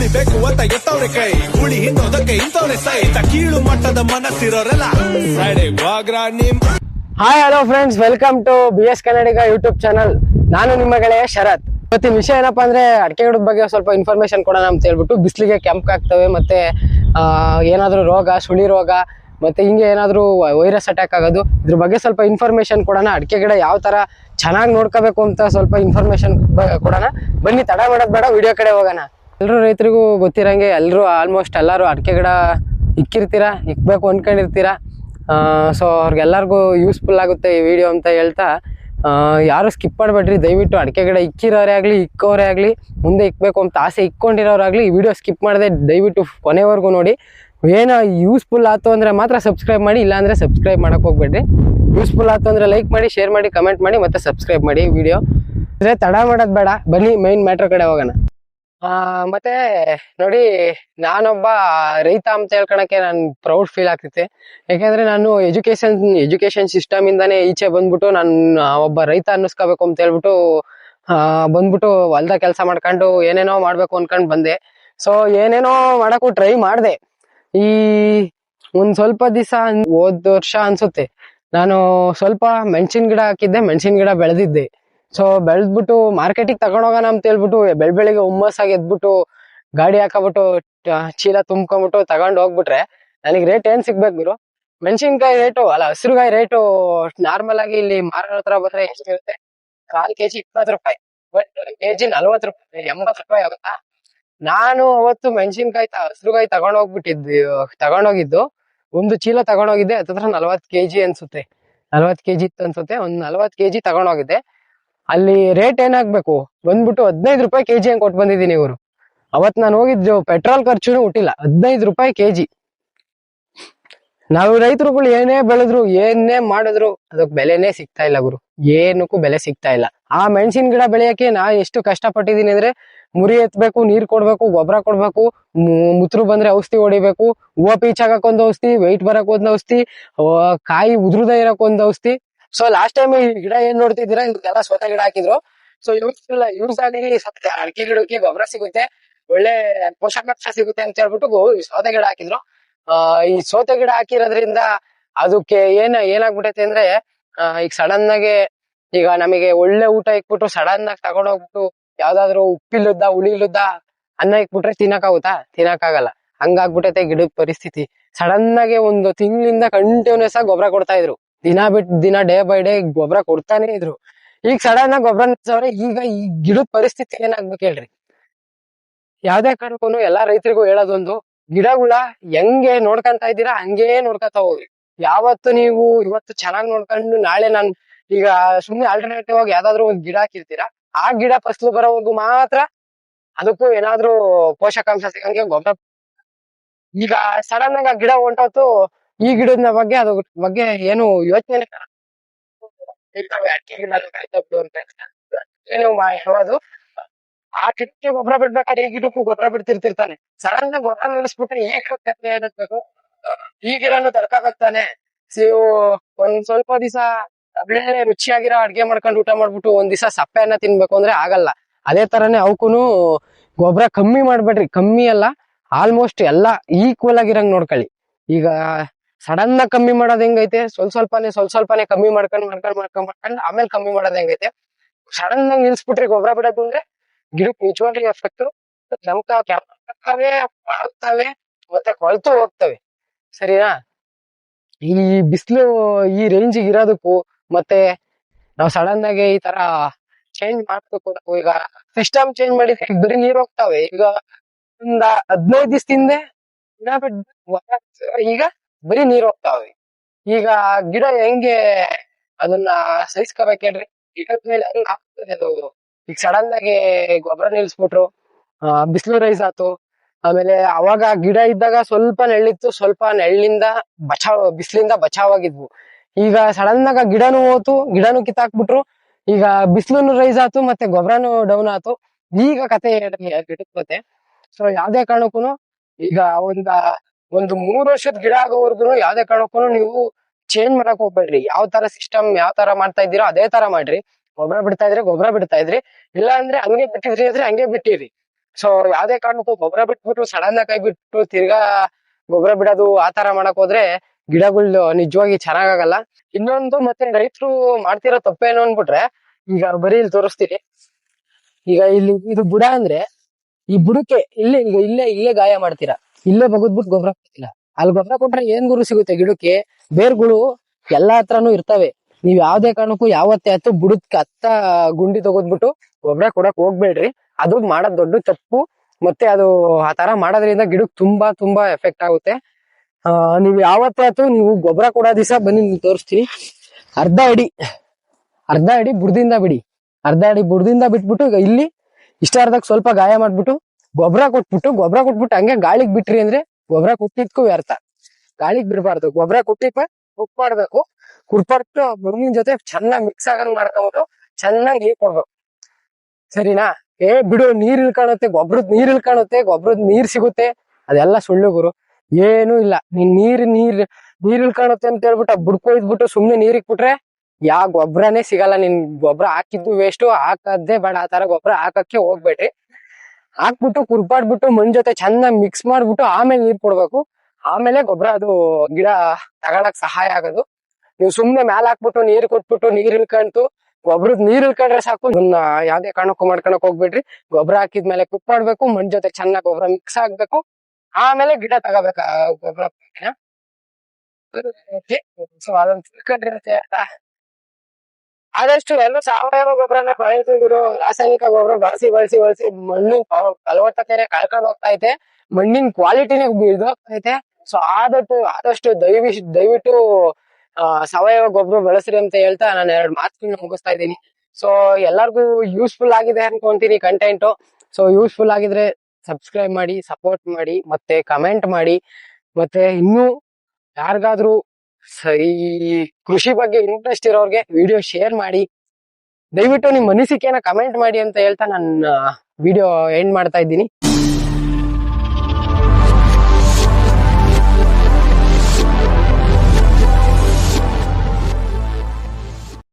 ಉಳಿಬೇಕು ಅಂತ ಎತ್ತವ್ರೆ ಕೈ. ಉಳಿ ಹಿಂದೋದಕ್ಕೆ ಇಂಥವ್ರೆ ಸೈತ ಕೀಳು ಮಟ್ಟದ ಮನಸ್ಸಿರೋರೆಲ್ಲ. ಸೈಡಿಗೆ ಬಾಗ್ರಾ ನಿಮ್ hi hello friends welcome to B S Kannadiga YouTube channel ನಾನು ನಿಮ್ಮ ಗೆಳೆಯ ಶರತ್. ಇವತ್ತಿನ ವಿಷಯ ಏನಪ್ಪಾ ಅಂದ್ರೆ ಅಡಿಕೆ ಗಿಡದ ಬಗ್ಗೆ ಸ್ವಲ್ಪ ಇನ್ಫಾರ್ಮೇಶನ್ ಕೊಡೋಣ ಅಂತ ಹೇಳ್ಬಿಟ್ಟು ಬಿಸಿಲಿಗೆ ಕೆಂಪಾಗ್ತವೆ ಮತ್ತೆ ಆ, ಏನಾದ್ರೂ ರೋಗ ಸುಳಿ ರೋಗ ಮತ್ತೆ ಹಿಂಗೆ ಏನಾದ್ರೂ ವೈರಸ್ ಅಟ್ಯಾಕ್ ಆಗೋದು. ಇದ್ರ ಬಗ್ಗೆ ಸ್ವಲ್ಪ ಇನ್ಫಾರ್ಮೇಶನ್ ಕೊಡೋಣ. ಅಡಿಕೆ ಗಿಡ ಯಾವ ತರ ಚೆನ್ನಾಗಿ ನೋಡ್ಕೋಬೇಕು ಅಂತ ಸ್ವಲ್ಪ ಇನ್ಫಾರ್ಮೇಶನ್ ಕೊಡೋಣ. ಬನ್ನಿ ತಡ ಮಾಡೋದ್ ಬೇಡ ವಿಡಿಯೋ ಕಡೆ ಹೋಗೋಣ. ಎಲ್ಲರೂ ರೈತರಿಗೂ ಗೊತ್ತಿರಂಗೆ ಎಲ್ಲರೂ ಆಲ್ಮೋಸ್ಟ್ ಎಲ್ಲರೂ ಅಡಿಕೆ ಗಿಡ ಇಕ್ಕಿರ್ತೀರ, ಇಕ್ಬೇಕು ಅಂದ್ಕೊಂಡಿರ್ತೀರ ಸೊ ಅವ್ರಿಗೆಲ್ಲರಿಗೂ ಯೂಸ್ಫುಲ್ ಆಗುತ್ತೆ ಈ ವಿಡಿಯೋ ಅಂತ ಹೇಳ್ತಾ ಯಾರು ಸ್ಕಿಪ್ ಮಾಡಬೇಡ್ರಿ. ದಯವಿಟ್ಟು ಅಡಿಕೆ ಗಿಡ ಇಕ್ಕಿರೋರೇ ಆಗಲಿ, ಇಕ್ಕೋರೇ ಆಗಲಿ, ಮುಂದೆ ಇಕ್ಬೇಕು ಅಂತ ಆಸೆ ಇಕ್ಕೊಂಡಿರೋರಾಗಲಿ ಈ ವಿಡಿಯೋ ಸ್ಕಿಪ್ ಮಾಡದೆ ದಯವಿಟ್ಟು ಕೊನೆವರೆಗೂ ನೋಡಿ. ಏನು ಯೂಸ್ಫುಲ್ ಆಯ್ತು ಅಂದರೆ ಮಾತ್ರ ಸಬ್ಸ್ಕ್ರೈಬ್ ಮಾಡಿ, ಇಲ್ಲಾಂದರೆ ಸಬ್ಸ್ಕ್ರೈಬ್ ಮಾಡಕ್ಕೆ ಹೋಗ್ಬೇಡ್ರಿ. ಯೂಸ್ಫುಲ್ ಆಯ್ತು ಅಂದರೆ ಲೈಕ್ ಮಾಡಿ ಶೇರ್ ಮಾಡಿ ಕಮೆಂಟ್ ಮಾಡಿ, ಮತ್ತೆ ಸಬ್ಸ್ಕ್ರೈಬ್ ಮಾಡಿ ವಿಡಿಯೋ ಅಂದರೆ ತಡ ಮಾಡೋದು ಬೇಡ. ಬನ್ನಿ ಮೈನ್ ಮ್ಯಾಟ್ರ್ ಕಡೆ ಹೋಗೋಣ. ಆ, ಮತ್ತೆ ನೋಡಿ ನಾನೊಬ್ಬ ರೈತ ಅಂತ ಹೇಳ್ಕೊಳಕ್ಕೆ ನನ್ ಪ್ರೌಡ್ ಫೀಲ್ ಆಗ್ತೈತೆ ಯಾಕಂದ್ರೆ ನಾನು ಎಜುಕೇಶನ್ ಎಜುಕೇಶನ್ ಸಿಸ್ಟಮ್ ಇಂದಾನೆ ಈಚೆ ಬಂದ್ಬಿಟ್ಟು ನಾನು ಒಬ್ಬ ರೈತ ಅನ್ನಿಸ್ಕೋಬೇಕು ಅಂತ ಹೇಳ್ಬಿಟ್ಟು ಆ, ಬಂದ್ಬಿಟ್ಟು ಹೊಲ್ದ ಕೆಲಸ ಮಾಡ್ಕೊಂಡು ಏನೇನೋ ಮಾಡ್ಬೇಕು ಅನ್ಕೊಂಡ್ ಬಂದೆ. ಸೊ ಏನೇನೋ ಮಾಡಕ್ಕೂ ಟ್ರೈ ಮಾಡಿದೆ. ಈ ಒಂದ್ ಸ್ವಲ್ಪ ದಿವಸ ಹೋದ್ ವರ್ಷ ಅನ್ಸುತ್ತೆ. ನಾನು ಸ್ವಲ್ಪ ಮೆಣಸಿನ ಗಿಡ ಹಾಕಿದ್ದೆ ಮೆಣಸಿನ ಗಿಡ ಬೆಳೆದಿದ್ದೆ. ಸೊ ಬೆಳೆದ್ಬಿಟ್ಟು ಮಾರ್ಕೆಟಿಗೆ ತಗೊಂಡೋಗೋಣ ಅಂತ ಹೇಳ್ಬಿಟ್ಟು ಬೆಳ್ ಬೆಳಿಗ್ಗೆ ಹುಮ್ಮಸ್ಸಾಗಿ ಎದ್ಬಿಟ್ಟು ಗಾಡಿ ಹಾಕಬಿಟ್ಟು ಚೀಲ ತುಂಬ್ಕೊಂಬಿಟ್ಟು ತಗೊಂಡ್ ಹೋಗ್ಬಿಟ್ರೆ ನನಗೆ ರೇಟ್ ಏನ್ ಸಿಗ್ಬೇಕು ಗುರು? ಮೆಣಸಿನ್ಕಾಯಿ ರೇಟು ಅಲ್ಲ ಹಸಿರುಗಾಯಿ ರೇಟು ನಾರ್ಮಲ್ ಆಗಿ ಇಲ್ಲಿ ಮಾರಾಟ ಹತ್ರ ಬಂದ್ರೆ ಎಷ್ಟಿರುತ್ತೆ? ಕಾಲ್ ಕೆಜಿ ಇಪ್ಪತ್ತು ರೂಪಾಯಿ. ಬಟ್ ಕೆಜಿ ನಲ್ವತ್ತು ರೂಪಾಯಿ, ಎಂಬತ್ತು ರೂಪಾಯಿ ಆಗುತ್ತಾ? ನಾನು ಅವತ್ತು ಮೆಣಸಿನ್ಕಾಯಿ ಹಸಿರುಗಾಯಿ ತಗೊಂಡ್ ಹೋಗ್ಬಿಟ್ಟಿದ್ದು ತಗೊಂಡೋಗಿದ್ದು ಒಂದು ಚೀಲ ತಗೊಂಡೋಗಿದ್ದೆ ಹತ್ತತ್ರ ನಲ್ವತ್ತು ಕೆಜಿ ಅನ್ಸುತ್ತೆ. ನಲ್ವತ್ತು ಕೆಜಿ ಇತ್ತು ಅನ್ಸುತ್ತೆ, ಒಂದ್ ನಲ್ವತ್ತು ಕೆಜಿ ತಗೊಂಡೋಗಿದ್ದೆ ಅಲ್ಲಿ ರೇಟ್ ಏನಾಗ್ಬೇಕು ಬಂದ್ಬಿಟ್ಟು ಹದಿನೈದು ರೂಪಾಯಿ ಕೆಜಿ ಹಂಗೆ ಕೊಟ್ಟು ಬಂದಿದ್ದೀನಿ ಇವರು. ಅವತ್ ನಾನು ಹೋಗಿದ್ದು ಪೆಟ್ರೋಲ್ ಖರ್ಚುನು ಹುಟ್ಟಿಲ್ಲ. ಹದಿನೈದು ರೂಪಾಯಿ ಕೆಜಿ ನಾವು ರೈತರುಗಳು ಏನೇ ಬೆಳೆದ್ರು, ಏನೇ ಮಾಡಿದ್ರು, ಅದಕ್ಕೆ ಬೆಲೆನೇ ಸಿಗ್ತಾ ಇಲ್ಲ ಗುರು. ಏನಕ್ಕೂ ಬೆಲೆ ಸಿಗ್ತಾ ಇಲ್ಲ. ಆ ಮೆಣಸಿನ ಗಿಡ ಬೆಳೆಯಕ್ಕೆ ನಾ ಎಷ್ಟು ಕಷ್ಟ ಪಟ್ಟಿದ್ದೀನಿ ಅಂದ್ರೆ ಮುರಿ ಎತ್ಬೇಕು, ನೀರ್ ಕೊಡ್ಬೇಕು, ಗೊಬ್ಬರ ಕೊಡ್ಬೇಕು ಮುತ್ರು ಬಂದ್ರೆ ಔಷಧಿ ಹೊಡಿಬೇಕು, ಹೂವ ಪೀಚಾಗಕ್ ಒಂದ್ ಔಷಧಿ ವೆಯ್ಟ್ ಬರಕ್ ಒಂದ್ ಔಷಧಿ ಕಾಯಿ ಉದ್ರದ ಇರಕ್ ಔಷಧಿ. ಸೊ ಲಾಸ್ಟ್ ಟೈಮ್ ಈ ಗಿಡ ಏನ್ ನೋಡ್ತಿದ್ದೀರಾ? ಇವ್ರಿಗೆಲ್ಲ ಸ್ವತಃ ಗಿಡ ಹಾಕಿದ್ರು. ಸೊ ಯೂಸ್ ಯೂಸ್ ಆಗಿ ಸತ್ಯ ಅಡಿಕೆ ಗಿಡಕ್ಕೆ ಗೊಬ್ಬರ ಸಿಗುತ್ತೆ. ಒಳ್ಳೆ ಪೋಷಕಾಂಶ ಸಿಗುತ್ತೆ ಅಂತ ಹೇಳ್ಬಿಟ್ಟು ಸೌತೆ ಗಿಡ ಹಾಕಿದ್ರು. ಈ ಸೋತೆ ಗಿಡ ಹಾಕಿರೋದ್ರಿಂದ ಅದಕ್ಕೆ ಏನ್, ಏನಾಗ್ಬಿಟೈತೆ ಅಂದ್ರೆ ಈಗ ಸಡನ್ ಆಗಿ ಈಗ ನಮಗೆ ಒಳ್ಳೆ ಊಟ ಇಕ್ಬಿಟ್ಟು ಸಡನ್ ಆಗಿ ತಗೊಂಡೋಗ್ಬಿಟ್ಟು ಯಾವ್ದಾದ್ರು ಉಪ್ಪಿಲ್ಲುದ್ದ ಉಳಿಲುದ್ದ ಅನ್ನ ಇಕ್ಬಿಟ್ರೆ ತಿನ್ನಕ್ಕಾಗುತ್ತಾ? ತಿನ್ನಕ್ಕಾಗಲ್ಲ. ಹಂಗಾಗ್ಬಿಟೈತೆ ಗಿಡದ ಪರಿಸ್ಥಿತಿ. ಸಡನ್ ಆಗಿ ಒಂದು ತಿಂಗಳಿಂದ ಕಂಟಿನ್ಯೂಸ್ ಆಗಿ ಗೊಬ್ಬರ ಕೊಡ್ತಾ ಇದ್ರು. ದಿನ ಬಿಟ್ಟು ದಿನ ಡೇ ಬೈ ಡೇ ಗೊಬ್ಬರ ಕೊಡ್ತಾನೆ ಇದ್ರು. ಈಗ ಸಡನ್ ಆಗಿ ಗೊಬ್ಬರ ನಿಲ್ಸವ್ರೆ ಈಗ ಈ ಗಿಡದ ಪರಿಸ್ಥಿತಿ ಏನಾಗ್ಬೇಕು ಹೇಳ್ರಿ? ಯಾವ್ದೇ ಕಾರಣಕ್ಕೂ ಎಲ್ಲಾ ರೈತರಿಗೂ ಹೇಳೋದೊಂದು, ಗಿಡಗಳ ಹೆಂಗೆ ನೋಡ್ಕೊಂತ ಇದ್ದೀರಾ ಹಂಗೆ ನೋಡ್ಕೊತ ಹೋಗಿ ಯಾವತ್ತು ನೀವು ಇವತ್ತು ಚೆನ್ನಾಗಿ ನೋಡ್ಕೊಂಡು ನಾಳೆ ನಾನ್ ಈಗ ಸುಮ್ನೆ ಆಲ್ಟರ್ನೇಟಿವ್ ಆಗಿ ಯಾವ್ದಾದ್ರು ಒಂದ್ ಗಿಡ ಹಾಕಿರ್ತೀರಾ, ಆ ಗಿಡ ಫಸ್ಲು ಬರೋವರೆಗೂ ಮಾತ್ರ ಅದಕ್ಕೂ ಏನಾದ್ರೂ ಪೋಷಕಾಂಶ ಸಿಗಂಗೆ ಗೊಬ್ಬರ ಈಗ ಸಡನ್ ಆಗಿ ಆ ಗಿಡ ಹೊಂಟೋತು ಈ ಗಿಡದ ಬಗ್ಗೆ ಅದ್ರ ಬಗ್ಗೆ ಏನು ಯೋಚನೆ ಹೇಳೋದು ಆ ಗಿಡಕ್ಕೆ ಗೊಬ್ಬರ ಬಿಡ್ಬೇಕಾದ್ರೆ ಈ ಗಿಡಕ್ಕೂ ಗೊಬ್ಬರ ಬಿಡ್ತಿರ್ತಿರ್ತಾನೆ. ಸಡನ್ ಗೊಬ್ಬರ ನಿಲ್ಲಿಸ್ಬಿಟ್ರೆ ಏಕತೆ ಏನಬೇಕು ಈ ಗಿಡನು ತರ್ಕಾಗತ್ತಾನೆ. ಸಿವು ಒಂದ್ ಸ್ವಲ್ಪ ದಿವಸ ಒಳ್ಳೆ ರುಚಿಯಾಗಿರೋ ಅಡ್ಗೆ ಮಾಡ್ಕೊಂಡು ಊಟ ಮಾಡ್ಬಿಟ್ಟು ಒಂದ್ ದಿವಸ ಸಪ್ಪೆಯನ್ನ ತಿನ್ಬೇಕು ಅಂದ್ರೆ ಆಗಲ್ಲ. ಅದೇ ತರನೇ ಅವಕ್ಕೂನು ಗೊಬ್ಬರ ಕಮ್ಮಿ ಮಾಡ್ಬೇಡ್ರಿ. ಕಮ್ಮಿ ಅಲ್ಲ ಆಲ್ಮೋಸ್ಟ್ ಎಲ್ಲಾ ಈಕ್ವಲ್ ಆಗಿರಂಗ್ ನೋಡ್ಕೊಳ್ಳಿ. ಈಗ ಸಡನ್ ಆಗಿ ಕಮ್ಮಿ ಮಾಡೋದ್ ಹೆಂಗೈತೆ? ಸ್ವಲ್ಪ ಸ್ವಲ್ಪನೇ ಸ್ವಲ್ಪ ಸ್ವಲ್ಪನೇ ಕಮ್ಮಿ ಮಾಡ್ಕೊಂಡ್ ಮಾಡ್ಕೊಂಡ್ ಮಾಡ್ಕೊಂಡ್ ಮಾಡ್ಕೊಂಡ್ ಆಮೇಲೆ ಕಮ್ಮಿ ಮಾಡೋದ್ ಹೆಂಗೈತೆ? ಸಡನ್ ಆಗಿ ನಿಲ್ಸ್ಬಿಟ್ರಿ ಗೊಬ್ಬರ ಬಿಡೋದು ಅಂದ್ರೆ ಗಿಡಕ್ಕೆ ನಿಜವಾಗ್ಲಿ ಎಫೆಕ್ಟ್ ನಮ್ಕ ಬಾಡ್ತವೆ ಮತ್ತೆ ಕೊಳ್ತು ಹೋಗ್ತವೆ. ಸರಿನಾ? ಈ ಬಿಸಿಲು ಈ ರೇಂಜ್ ಇರೋದಕ್ಕೂ ಮತ್ತೆ ನಾವು ಸಡನ್ ಆಗಿ ಈ ತರ ಚೇಂಜ್ ಮಾಡ್ಬೇಕು ಈಗ ಸಿಸ್ಟಮ್ ಚೇಂಜ್ ಮಾಡಿದ್ರೆ ಬರೀ ನೀರ್ ಹೋಗ್ತಾವೆ. ಈಗ ಒಂದ ಹದಿನೈದು ದಿವಸದಿಂದ ಈಗ ಬರೀ ನೀರ್ ಹೋಗ್ತಾವೆ ಈಗ ಗಿಡ ಹೆಂಗೆ ಅದನ್ನ ಸಹಿಸ್ಕೋಬೇಕು ಹೇಳ್ರಿ? ಗಿಡದ ಮೇಲೆ ಹೆಂಗ್ ಆಗ್ತದೆ ಅದು. ಈಗ ಸಡನ್ ಆಗಿ ಗೊಬ್ಬರ ನಿಲ್ಸ್ಬಿಟ್ರು ಬಿಸಿಲು ರೈಸ್ ಆತು ಆಮೇಲೆ ಅವಾಗ ಗಿಡ ಇದ್ದಾಗ ಸ್ವಲ್ಪ ನೆಳ್ಳಿತ್ತು, ಸ್ವಲ್ಪ ನೆಳ್ಳಿಂದ ಬಚಾವ್, ಬಿಸಿಲಿಂದ ಬಚಾವಾಗಿದ್ವು. ಈಗ ಸಡನ್ ಆಗ ಗಿಡನು ಹೋತು, ಗಿಡನು ಕಿತ್ತಾಕ್ಬಿಟ್ರು. ಈಗ ಬಿಸಿಲು ರೈಸ್ ಆತು ಮತ್ತೆ ಗೊಬ್ಬರನು ಡೌನ್ ಆತು ಈಗ ಕತೆ ಗಿಡದ ಕತೆ ಸೊ ಯಾವ್ದೇ ಕಾರಣಕ್ಕೂ ಈಗ ಒಂದ ಒಂದು ಮೂರ್ ವರ್ಷದ ಗಿಡ ಆಗೋವರ್ಗು ಯಾವ್ದೇ ಕಾರಣಕ್ಕೂ ನೀವು ಚೇಂಜ್ ಮಾಡಕ್ ಹೋಗ್ಬೇಡ್ರಿ. ಯಾವ ತರ ಸಿಸ್ಟಮ್ ಯಾವ ತರ ಮಾಡ್ತಾ ಇದ್ದೀರೋ ಅದೇ ತರ ಮಾಡ್ರಿ. ಗೊಬ್ಬರ ಬಿಡ್ತಾ ಇದ್ರೆ ಗೊಬ್ಬರ ಬಿಡ್ತಾ ಇದ್ರಿ. ಇಲ್ಲ ಅಂದ್ರೆ ಹಂಗೆ ಬಿಟ್ಟಿದ್ರಿ ಅಂದ್ರೆ ಹಂಗೆ ಬಿಟ್ಟಿರಿ. ಸೊ ಯಾವ್ದೇ ಕಾರಣಕ್ಕೂ ಗೊಬ್ಬರ ಬಿಟ್ಬಿಟ್ಟು ಸಡನ್ ಆಗಿ ಕೈ ಬಿಟ್ಟು ತಿರ್ಗಾ ಗೊಬ್ಬರ ಬಿಡೋದು ಆ ತರ ಮಾಡಕ್ ಹೋದ್ರೆ ಗಿಡಗಳು ನಿಜವಾಗಿ ಚೆನ್ನಾಗಾಗಲ್ಲ. ಇನ್ನೊಂದು ಮತ್ತೆ ರೈತರು ಮಾಡ್ತಿರೋ ತಪ್ಪೇನು ಅನ್ಬಿಟ್ರೆ ಈಗ ಬರೀ ಇಲ್ಲಿ ತೋರಿಸ್ತೀನಿ. ಈಗ ಇಲ್ಲಿ ಇದು ಬುಡ ಅಂದ್ರೆ ಈ ಬುಡಕ್ಕೆ ಇಲ್ಲೇ ಈಗ ಇಲ್ಲೇ ಇಲ್ಲೇ ಗಾಯ ಮಾಡ್ತೀರಾ? ಇಲ್ಲೇ ಬಗದ್ಬಿಟ್ಟು ಗೊಬ್ಬರ ಕೊಡ್ತಿಲ್ಲ ಅಲ್ಲಿ ಗೊಬ್ಬರ ಕೊಟ್ರೆ ಏನ್ ಗುರು ಸಿಗುತ್ತೆ ಗಿಡಕ್ಕೆ? ಬೇರ್ಗಳು ಎಲ್ಲಾ ಹತ್ರನು ಇರ್ತವೆ. ನೀವ್ ಯಾವ್ದೇ ಕಾರಣಕ್ಕೂ ಯಾವತ್ತೇ ಆಯ್ತು ಬುಡದ್ ಹತ್ತ ಗುಂಡಿ ತಗೋದ್ಬಿಟ್ಟು ಗೊಬ್ಬರ ಕೊಡಕ್ ಹೋಗ್ಬೇಡ್ರಿ. ಅದು ಮಾಡೋದ್ ದೊಡ್ಡ ತಪ್ಪು. ಮತ್ತೆ ಅದು ಆ ತರ ಮಾಡೋದ್ರಿಂದ ಗಿಡಕ್ ತುಂಬಾ ತುಂಬಾ ಎಫೆಕ್ಟ್ ಆಗುತ್ತೆ. ಆ, ನೀವ್ ಯಾವತ್ತೇ ಆಯ್ತು ನೀವು ಗೊಬ್ಬರ ಕೊಡೋ ದಿವಸ ಬನ್ನಿ ನೀವು ತೋರಿಸ್ತೀನಿ. ಅರ್ಧ ಅಡಿ. ಅರ್ಧ ಅಡಿ ಬುಡದಿಂದ ಬಿಡಿ. ಅರ್ಧ ಅಡಿ ಬುಡದಿಂದ ಬಿಟ್ಬಿಟ್ಟು ಇಲ್ಲಿ ಇಷ್ಟ ಅರ್ಧಕ್ ಸ್ವಲ್ಪ ಗಾಯ ಮಾಡ್ಬಿಟ್ಟು ಗೊಬ್ಬರ ಕೊಟ್ಬಿಟ್ಟು ಗೊಬ್ಬರ ಕೊಟ್ಬಿಟ್ಟು ಹಂಗೆ ಗಾಳಿಗ್ ಬಿಟ್ರಿ ಅಂದ್ರೆ ಗೊಬ್ಬರ ಕೊಟ್ಟಿದ್ಕು ವ್ಯರ್ಥ. ಗಾಳಿಗ್ ಬಿಡಬಾರ್ದು ಗೊಬ್ಬರ ಕೊಟ್ಟಿಪ್ಪ ಕುಕ್ ಮಾಡ್ಬೇಕು. ಕುರ್ಪಟ್ಟು ಜೊತೆ ಚೆನ್ನಾಗಿ ಮಿಕ್ಸ್ ಆಗಂಗ್ ಮಾಡ್ಕೊಬೋದು, ಚೆನ್ನಾಗಿ ನೀರ್ ಕೊಡ್ಬೇಕು. ಸರಿನಾ? ಏ, ಬಿಡು ನೀರ್ ಕಾಣುತ್ತೆ ಗೊಬ್ಬರದ್ ನೀರ್ ಕಾಣುತ್ತೆ ಗೊಬ್ಬರದ್ ನೀರ್ ಸಿಗುತ್ತೆ. ಅದೆಲ್ಲ ಸುಳ್ಳು ಗುರು. ಏನು ಇಲ್ಲ. ನೀನ್ ನೀರ್ ನೀರ್ ನೀರ್ ಕಾಣುತ್ತೆ ಅಂತ ಹೇಳ್ಬಿಟ್ಟು ಬುಡ್ಕೊಯ್ದ್ಬಿಟ್ಟು ಸುಮ್ನೆ ನೀರ್ ಇಕ್ಬಿಟ್ರೆ ಯಾ ಗೊಬ್ಬರನೇ ಸಿಗಲ್ಲ. ನಿನ್ ಗೊಬ್ಬರ ಹಾಕಿದ್ದು ವೇಸ್ಟ್ ಹಾಕದ್ದೇ ಬೇಡ. ಆ ತರ ಗೊಬ್ಬರ ಹಾಕಕ್ಕೆ ಹೋಗ್ಬೇಡ್ರಿ. ಹಾಕ್ಬಿಟ್ಟು ಕುರ್ಪಾಡ್ಬಿಟ್ಟು ಮಣ್ ಜೊತೆ ಚೆನ್ನಾಗಿ ಮಿಕ್ಸ್ ಮಾಡ್ಬಿಟ್ಟು ಆಮೇಲೆ ನೀರ್ ಕೊಡ್ಬೇಕು. ಆಮೇಲೆ ಗೊಬ್ಬರ ಅದು ಗಿಡ ತಗೊಳಕ್ ಸಹಾಯ ಆಗೋದು. ನೀವು ಸುಮ್ನೆ ಮ್ಯಾಲ ಹಾಕ್ಬಿಟ್ಟು ನೀರ್ ಕೊಟ್ಬಿಟ್ಟು ನೀರ್ ಇಳ್ಕೊಂತು ಗೊಬ್ಬರದ ನೀರ್ ಇಳ್ಕೊಂಡ್ರೆ ಸಾಕು. ನನ್ನ ಯಾವ್ದೇ ಕಾರಣಕ್ಕೂ ಮಾಡ್ಕೊಳಕ್ ಹೋಗ್ಬೇಡ್ರಿ. ಗೊಬ್ಬರ ಹಾಕಿದ್ಮೇಲೆ ಕುಕ್ ಮಾಡ್ಬೇಕು ಮಣ್ ಜೊತೆ ಚೆನ್ನಾಗಿ ಗೊಬ್ಬರ ಮಿಕ್ಸ್ ಆಗ್ಬೇಕು. ಆಮೇಲೆ ಗಿಡ ತಗೋಬೇಕ ಗೊಬ್ಬರ ಸೊ ಅದನ್ನ ತಿಳ್ಕೊಂಡಿರತ್ತೆ ಆಯ್ತಾ? ಆದಷ್ಟು ಎಲ್ಲ ಸಾವಯವ ಗೊಬ್ಬರನ ಬಳಸಿದ್ರು ರಾಸಾಯನಿಕ ಗೊಬ್ಬರ ಬಳಸಿ ಬಳಸಿ ಬಳಸಿ ಮಣ್ಣು ಫಲ- ಫಲವತ್ತತೆನೆ ಕಳ್ಕೊಂಡು ಹೋಗ್ತಾ ಐತೆ. ಮಣ್ಣಿನ ಕ್ವಾಲಿಟಿನೇ ಐತೆ ಸೊ ಆದಷ್ಟು ಆದಷ್ಟು ದಯವಿ ದಯವಿಟ್ಟು ಸಾವಯವ ಗೊಬ್ಬರ ಬಳಸ್ರಿ ಅಂತ ಹೇಳ್ತಾ ನಾನು ಎರಡು ಮಾತುಗಳನ್ನ ಮುಗಿಸ್ತಾ ಇದ್ದೀನಿ. ಸೊ ಎಲ್ಲರಿಗೂ ಯೂಸ್ಫುಲ್ ಆಗಿದೆ ಅನ್ಕೊಂತೀನಿ ಕಂಟೆಂಟ್ ಸೊ ಯೂಸ್ಫುಲ್ ಆಗಿದ್ರೆ ಸಬ್ಸ್ಕ್ರೈಬ್ ಮಾಡಿ ಸಪೋರ್ಟ್ ಮಾಡಿ, ಮತ್ತೆ ಕಮೆಂಟ್ ಮಾಡಿ, ಮತ್ತೆ ಇನ್ನೂ ಯಾರಿಗಾದ್ರೂ ಸ- ಈ ಕೃಷಿ ಬಗ್ಗೆ ಇಂಟ್ರೆಸ್ಟ್ ಇರೋರ್ಗೆ ವಿಡಿಯೋ ಶೇರ್ ಮಾಡಿ. ದಯವಿಟ್ಟು ನಿಮ್ ಅನಿಸಿಕೆಯನ್ನ ಕಮೆಂಟ್ ಮಾಡಿ ಅಂತ ಹೇಳ್ತಾ ನನ್ನ ವಿಡಿಯೋ ಎಂಡ್ ಮಾಡ್ತಾ ಇದ್ದೀನಿ.